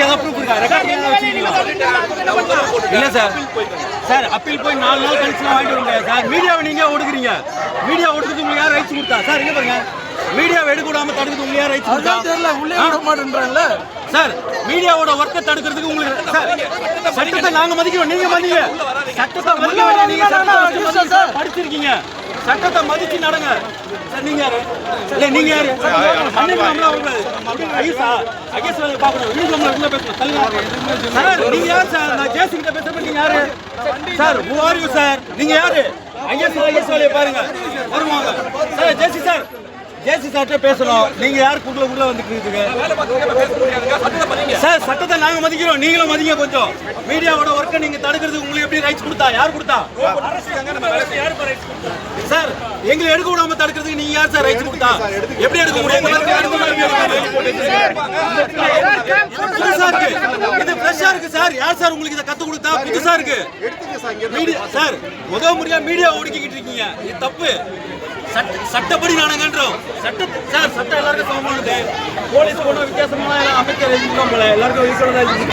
அதுக்கு ஏதாவது ப்ரூஃப் இருக்கா? ஏதாவது வச்சிருக்கீங்களா? இல்ல சார் சார் அப்பீல் போய் நாலு நாள் கழிச்சு வாங்கிட்டு வர முடியாது சார் மீடியாவை நீங்க ஒடுக்குறீங்க? மீடியா ஒடுக்குறது உங்களுக்கு யார் ரைட்ஸ் கொடுத்தா? சார் இங்க பாருங்க. மீடியாவை எடுக்க விடாம தடுக்கிறது உங்களுக்கு யார் ரைட்ஸ் கொடுத்தா? தெரியல. உள்ளே விட மாட்டேன்றாங்கல்ல சார் மீடியாவோட ஒர்க்கை தடுக்கிறதுக்கு உங்களுக்கு சார் சட்டத்தை நாங்க மதிக்கிறோம். நீங்க மதிங்க. சட்டத்தை மதிக்க நீங்க படிச்சிருக்கீங்க. சட்டத்தை மதிச்சு நடங்க. சார் நீங்க யாரு? இல்ல நீங்க யாரு? அன்னைக்கு நம்மள அவங்க ஐசா ஐஎஸ் வேலை பார்க்கணும். வீடு நம்மள உள்ள பேசணும். தள்ளுங்க சார் நீங்க யாரு சார்? நான் ஜேசி கிட்ட பேசுறப்ப நீங்க யாரு? Sir who are you sir நீங்க யாரு? ஐஎஸ் ஐஎஸ் வேலையை பாருங்க. வருவாங்க. சார் ஜேசி சார். ஜேசி சார்ட்ட பேசணும். நீங்க யாரு? உள்ள உள்ள வந்துட்டு சார் சட்டத்தை நாங்க மதிக்கிறோம். நீங்களும் மதிங்க கொஞ்சம். மீடியாவோட ஒர்க்கை நீங்க தடுக்கிறதுக்கு உங்களுக்கு எப்படி ரைட்ஸ் கொடுத்தா? யார் கொடுத்தா? எங்களை எடுக்க விடாம தடுக்கிறதுக்கு நீங்க யார் சார் ரைட்ஸ் கொடுத்தா? எப்படி எடுக்க முடியும். புதுசா இருக்கு இது ஃப்ரெஷ்ஷா இருக்கு சார். யார் சார் உங்களுக்கு இதை கத்து கொடுத்தா? புதுசா இருக்கு. மீடியா சார் முத முறையா மீடியா ஒடுக்கிக்கிட்டு இருக்கீங்க. இது தப்பு. சட்ட சட்டப்படி நானுங்கன்றோம் சட்ட சார் சட்டம் எல்லாருக்கும் சமமானது போலீஸ் ஒன்றும் வித்தியாசமான அமைச்சர் எழுதிக்கோங்களேன் எல்லாருக்கும்